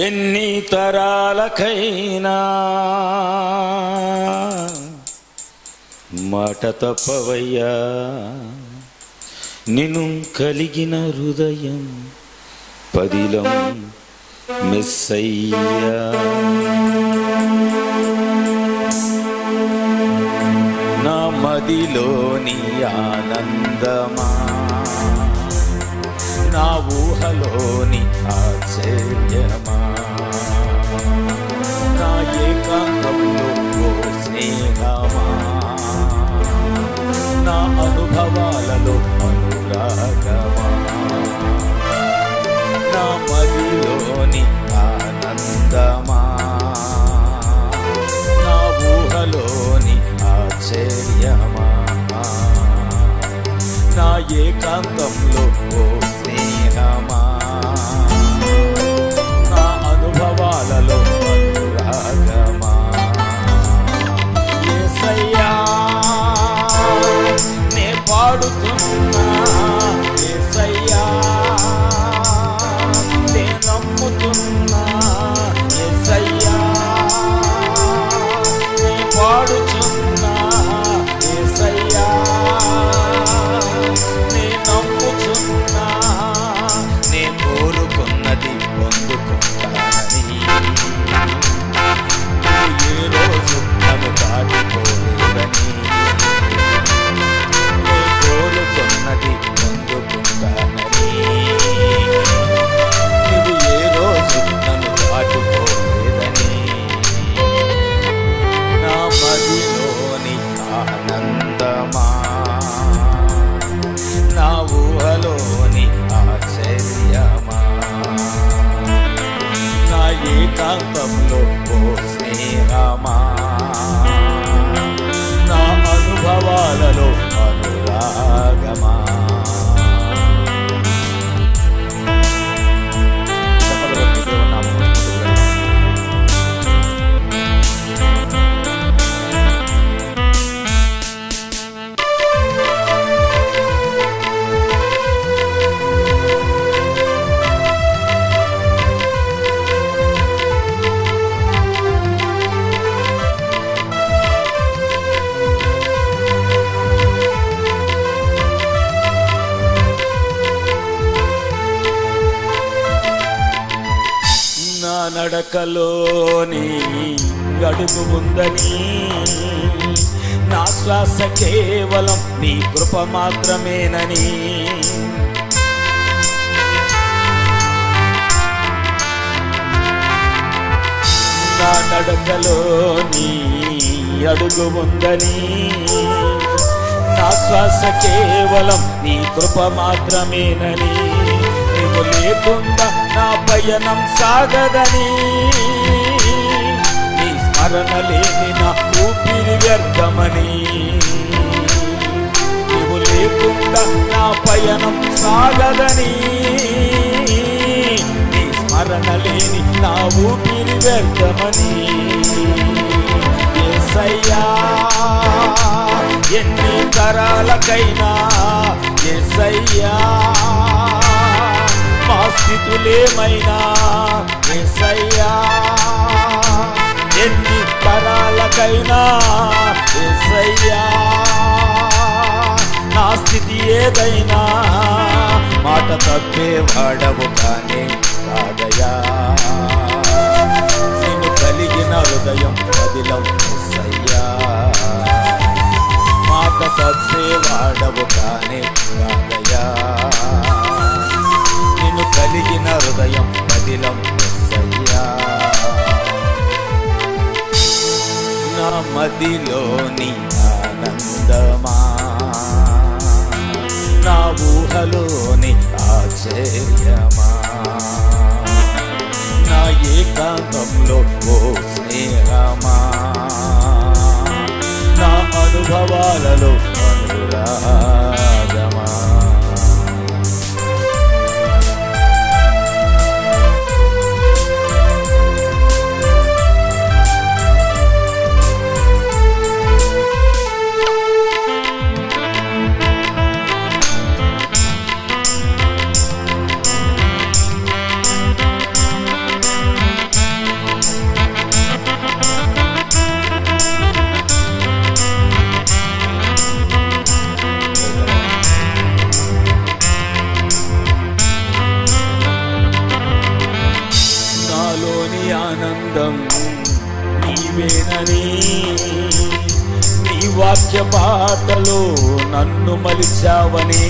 ఎన్ని తరాలకైనా మాట తప్పవయ్యా నిన్ను కలిగిన హృదయం పదిలం మెస్సయ్యా. నా మదిలోని ఆనందమా నా ఊహలోని ఆశ్చర్యమా? నా ఏకాంతంలో స్నేహమా? నా అనుభవాలలో అనురాగమా? నా మదిలోని ఆనందమా? నా ఊహలోని ఆశ్చర్యమా? నా ఏకాంతంలో ఓ నడకలోని గడుగు ఉందని నా శ్వాస కేవలం నీ కృప మాత్రమేనని. నా నడకలోని అడుగు ఉందని నా శ్వాస కేవలం నీ కృప మాత్రమేనని. నువ్వు లేకుండా పయనం సాగదని నీ స్మరణ లేని నా ఊపిరి వ్యర్థమని. నువ్వు లేకుండా నా పయనం సాగదని నీ స్మరణ లేని నా ఊపిరి వ్యర్థమని. యేసయ్యా ఎన్ని తరాలకైనా యేసయ్యా స్థితులేమైనా యేసయ్యా ఎన్ని తరాలకైనా? యేసయ్యా నా స్థితి ఏదైనా? మాట తప్పే వాడవు కానీ కాదయా నేను కలిగిన హృదయం కదిలం ఎస్సయ్యా మాట తప్పే వాడవు కానీ కాదయా హృదయం పదిలం నా మదిలోని ఆనందమా నా ఊహలోని ఆశ్చర్యమా నా ఏకాంతంలో ఓ స్నేహమా నా అనుభవాలలో అనురాగమా ఆనందం నీవేనని. నీ వాక్య పాటలో నన్ను మలిచావని.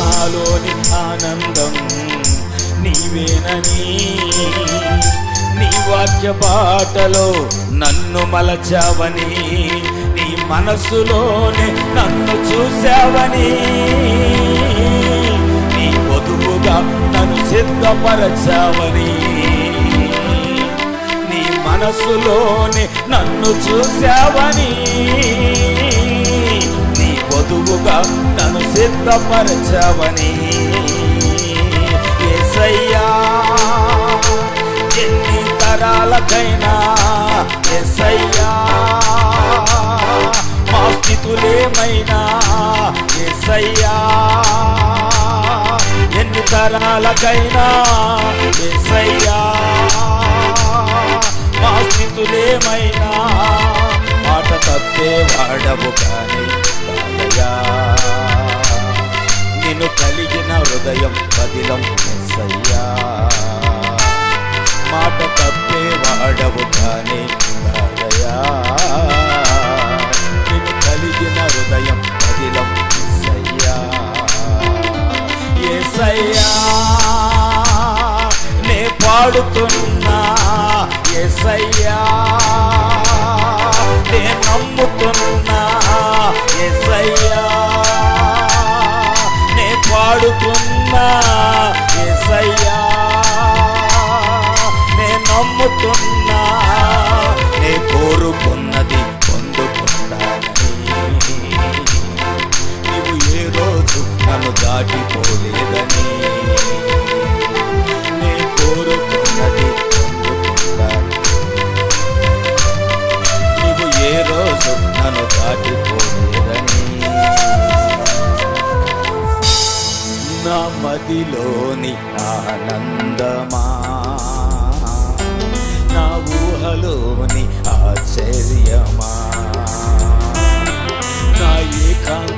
నాలోని ఆనందం నీవేనని. నీ వాక్య పాటలో నన్ను మలచావని. నీ మనసులోనే నన్ను చూసావని వధువుగా నన్ను సిద్ధపరచావని. నీ మనసులోనే నన్ను చూశావని. నీ వధువుగా నన్ను సిద్ధపరచావని. ఎసయ్యా ఎన్ని తరాలకైనా ఎసయ్యా మా స్థితులేమైనా ఎసయ్యా ఎన్ని తరాలకైనా ఎసయ్యా మా స్థితులేమైనా మాట తప్పే వాడవు కానీ కాదయా నిన్ను కలిగిన హృదయం కదిలం ఎస్సయ్యా. మాట తప్పే వాడవు కానీ కాదయా నిన్ను కలిగిన హృదయం నమ్ముతున్నా ఎసయ్యా నే నమ్ముతున్నా ఎసయ్యా నే పాడుతున్నా ఎసయ్యా నే నమ్ముతున్నా నే కోరుకున్నది పొందుకున్నానని నీవు ఏ రోజు నన్ను దాటిపో నా మదిలోని ఆనందమా? నా ఊహలోని ఆశ్చర్యమా? నా ఏకాంతంలో